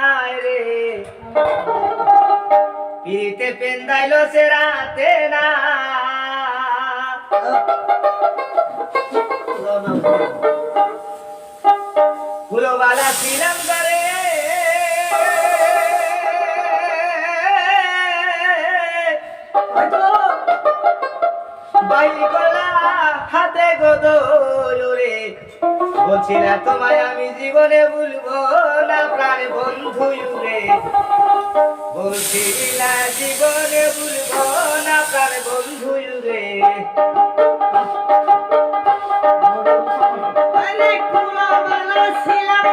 হায় রে। পিড়িতে পেন্দাইল সে রাতে না। ফুলবালা ছিলাম করে বাইকলা হাতে গদরে বলছি না তোমায় আমি জীবনে ভুলবো না, প্রাণ বন্ধু রে বলছি না জীবনে ভুলবো না, প্রাণ বন্ধু রে ছিলাম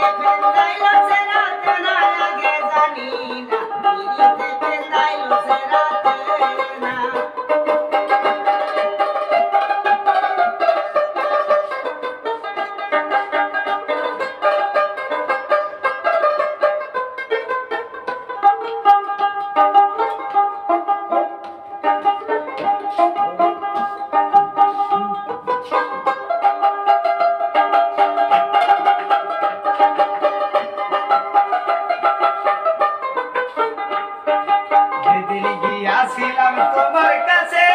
जायला जरा कोणाला गे जाणी তোমার কাছে।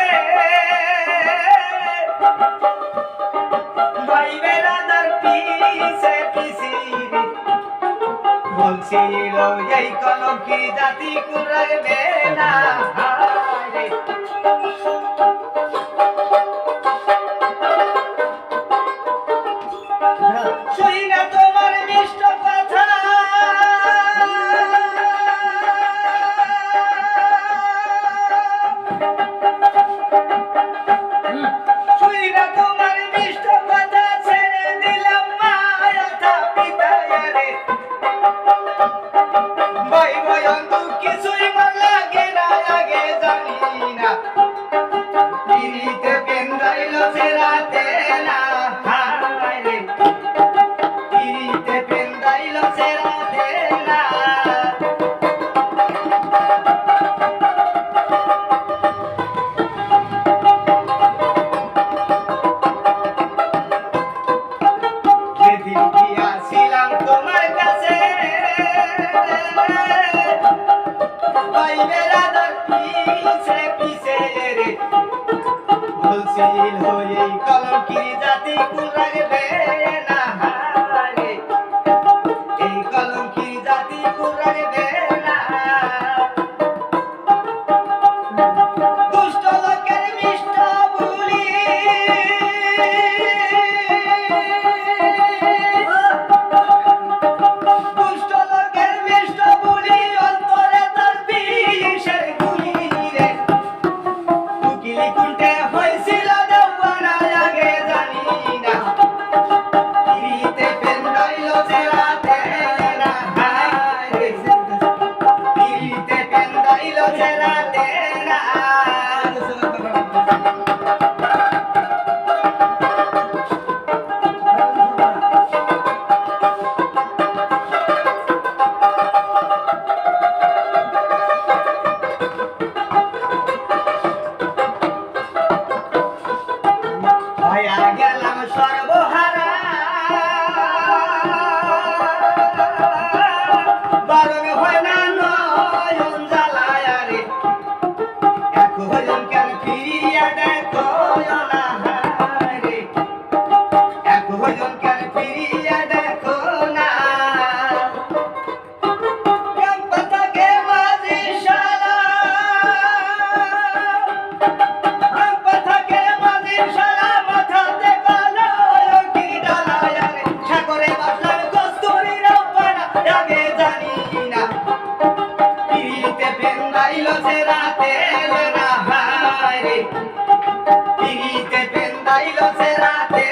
ভাই বেড়াদার পিছে পিছি। বলছিল এই কলকি জাতি কুরাইবে না Bye, bye, I'm too হচ্ছে পিছে রে বলছিল এই কলম কি জাতি কুলাই சிறந்த நடனம் লাগে জানি না পিড়িতে পেন্দাইল সে রাতে হায় রে। পিড়িতে পেন্দাইল সে রাতে